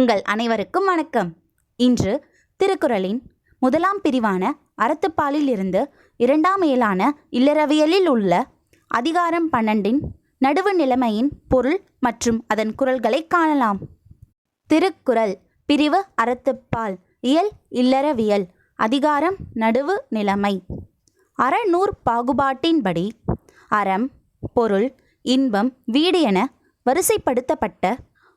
உங்கள் அனைவருக்கும் வணக்கம். இன்று திருக்குறளின் முதலாம் பிரிவான அறத்துப்பாலில் இருந்து இரண்டாம் இயலான இல்லறவியலில் உள்ள அதிகாரம் பன்னெண்டின் நடுவு நிலைமையின் பொருள் மற்றும் அதன் குரல்களை காணலாம். திருக்குறள் பிரிவு அறத்துப்பால் இயல் இல்லறவியல் அதிகாரம் நடுவு நிலைமை. அறநூற் பாகுபாட்டின்படி அறம் பொருள் இன்பம் வீடு என வரிசைப்படுத்தப்பட்ட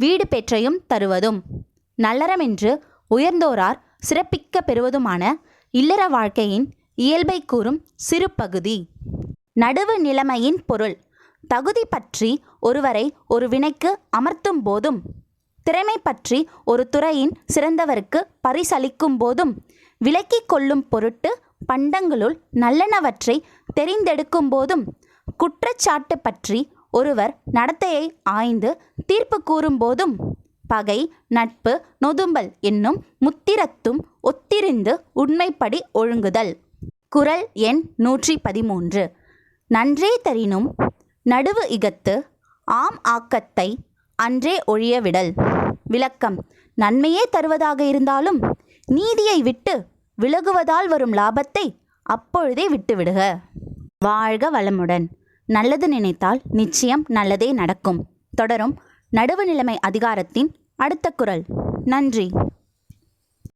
வீடு பெற்றையும் தருவதும். நல்லறமென்று உயர்ந்தோரார் சிறப்பிக்க பெறுவதுமான இல்லற வாழ்க்கையின் இயல்பை கூறும் சிறு பகுதி நடுவு நிலைமையின் பொருள். தகுதி பற்றி ஒருவரை ஒரு வினைக்கு அமர்த்தும் போதும். திறமை பற்றி ஒரு துறையின் சிறந்தவருக்கு பரிசளிக்கும் போதும். விலக்கிக் கொள்ளும் பொருட்டு பண்டங்களுள் நல்லனவற்றை தெரிந்தெடுக்கும் போதும். குற்றச்சாட்டு பற்றி ஒருவர் நடத்தையை ஆய்ந்து தீர்ப்பு கூறும் போதும் பகை நட்பு நொதும்பல் என்னும் முத்திரத்தும் ஒத்திருந்து உண்மைப்படி ஒழுங்குதல். குரல் எண் நூற்றி பதிமூன்று நன்றே தரினும் நடுவு இகத்து ஆம் ஆக்கத்தை அன்றே ஒழியவிடல் விளக்கம். நன்மையே தருவதாக இருந்தாலும் நீதியை விட்டு விலகுவதால் வரும் லாபத்தை அப்பொழுதே விட்டுவிடுக. வாழ்க வளமுடன். நல்லது நினைத்தால் நிச்சயம் நல்லதே நடக்கும். தொடரும் நடுவு நிலைமை அதிகாரத்தின் அடுத்த குரல். நன்றி.